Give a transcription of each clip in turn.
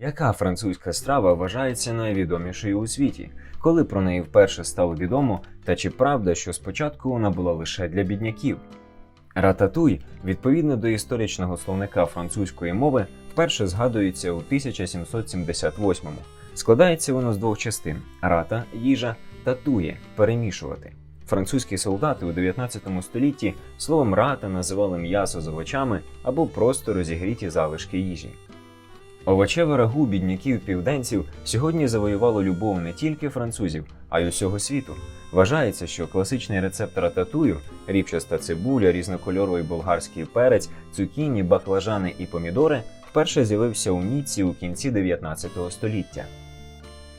Яка французька страва вважається найвідомішою у світі? Коли про неї вперше стало відомо, та чи правда, що спочатку вона була лише для бідняків? Рататуй, відповідно до історичного словника французької мови, вперше згадується у 1778-му. Складається воно з двох частин: рата їжа та тує перемішувати. Французькі солдати у 19 столітті словом рата називали м'ясо з овочами або просто розігріті залишки їжі. Овочеве рагу бідняків південців сьогодні завоювало любов не тільки французів, а й усього світу. Вважається, що класичний рецепт рататую ріпчаста цибуля, різнокольоровий болгарський перець, цукіні, баклажани і помідори вперше з'явився у Ніцці у кінці 19 століття.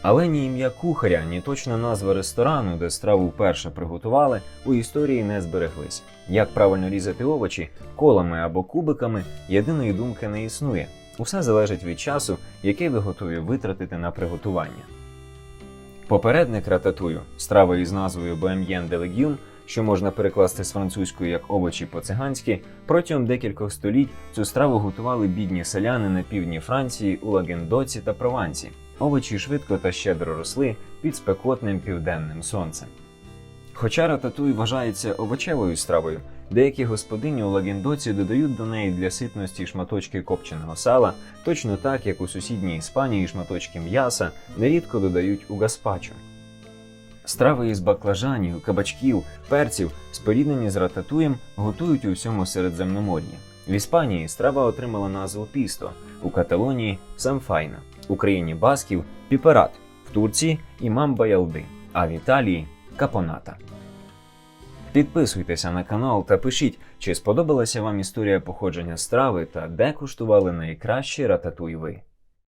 Але ні ім'я кухаря, ні точна назва ресторану, де страву вперше приготували, у історії не збереглися. Як правильно різати овочі, колами або кубиками, єдиної думки не існує. Усе залежить від часу, який ви готові витратити на приготування. Попередник рататую, страва із назвою Боем'єн де легюм, що можна перекласти з французької як овочі по-циганськи, протягом декількох століть цю страву готували бідні селяни на півдні Франції у Лагендоці та Провансі. Овочі швидко та щедро росли під спекотним південним сонцем. Хоча рататуй вважається овочевою стравою, деякі господині у Лагендоці додають до неї для ситності шматочки копченого сала, точно так як у сусідній Іспанії шматочки м'яса нерідко додають у гаспачо. Страви із баклажанів, кабачків, перців, споріднені з рататуєм, готують у всьому Середземномор'ї. В Іспанії страва отримала назву пісто, у Каталонії самфайна, в Україні басків піперат, в Турції імам Баялди, а в Італії капоната. Підписуйтеся на канал та пишіть, чи сподобалася вам історія походження страви та де куштували найкращі рататуй ви.